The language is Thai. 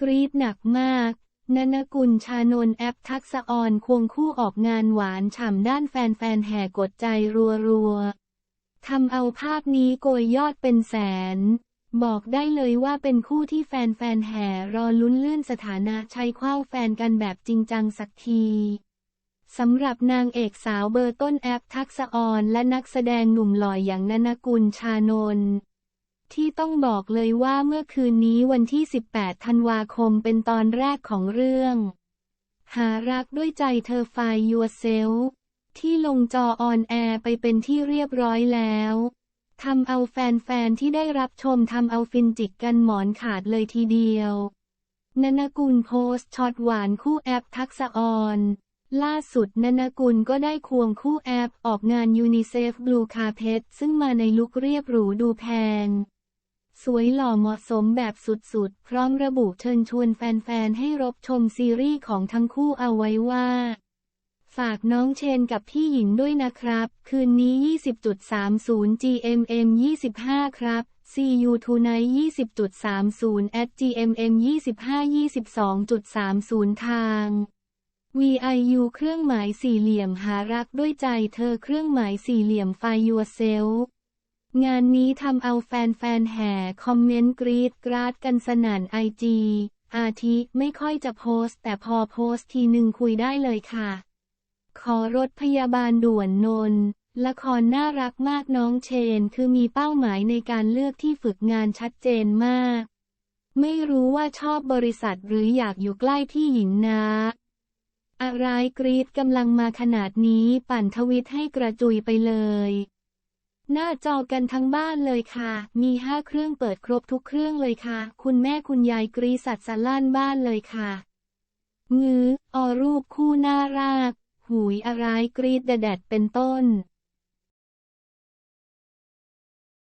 กรีดหนักมากนนกุลชานนแอปทักษะออนควงคู่ออกงานหวานฉ่ำด้านแฟนๆแห่กดใจรัวๆทำเอาภาพนี้โกยยอดเป็นแสน บอกได้เลยว่าเป็นคู่ที่แฟนๆแห่รอลุ้นเลื่อนสถานะใช้คว้าแฟนกันแบบจริงจังสักทีสำหรับนางเอกสาวเบอร์ต้นแอปทักษะออนและนักแสดงหนุ่มหล่ออย่างนนกุลชานน ที่ต้องบอกเลยว่าเมื่อคืนนี้วันที่ 18 ธันวาคมเป็นตอนแรกของเรื่อง หารักด้วยใจเธอไฟ Yourself ที่ลงจอออนแอร์ไปเป็นที่เรียบร้อยแล้วทำเอาแฟนๆที่ได้รับชมทำเอาฟินจิกกันหมอนขาดเลยทีเดียวนนกุลโพสช็อตหวานคู่แอปทักษะออนล่าสุดนนกุลก็ได้ควงคู่แอปออกงานยูนิเซฟบลูคาเพชซึ่งมาในลุคเรียบหรูดูแพง สวยหล่อเหมาะสมแบบสุดๆ พร้อมระบุเชิญชวนแฟนๆ ให้รบชมซีรีส์ของทั้งคู่เอาไว้ว่า ฝากน้องเชนกับพี่หญิงด้วยนะครับ คืนนี้ 20.30 GMM 25 ครับ CU Tonight 20.30 at GMM 25 22.30 ทาง VIU เครื่องหมายสี่เหลี่ยมหารักด้วยใจเธอเครื่องหมายสี่เหลี่ยมไฟ Yourself งานนี้ทำเอาแฟนๆแห่คอมเมนต์กรีดกราดกันสนั่นไอจีอาทิไม่ค่อยจะโพสต์แต่พอโพสต์ทีหนึ่งคุยได้เลยค่ะ ขอรถพยาบาลด่วนนนทละครน่ารักมากน้องเชน คือมีเป้าหมายในการเลือกที่ฝึกงานชัดเจนมาก ไม่รู้ว่าชอบบริษัทหรืออยากอยู่ใกล้พี่หญิงนะอะไรกรีดกำลังมาขนาดนี้ปั่นทวิตให้กระจุยไปเลย หน้าจอกันทั้งบ้านเลยค่ะ มีห้าเครื่องเปิดครบทุกเครื่องเลยค่ะ คุณแม่คุณยายกรีสัตว์สลั่นบ้านเลยค่ะงื้อออรูปคู่น่ารักหุยอะไรกรีดแดดเป็นต้น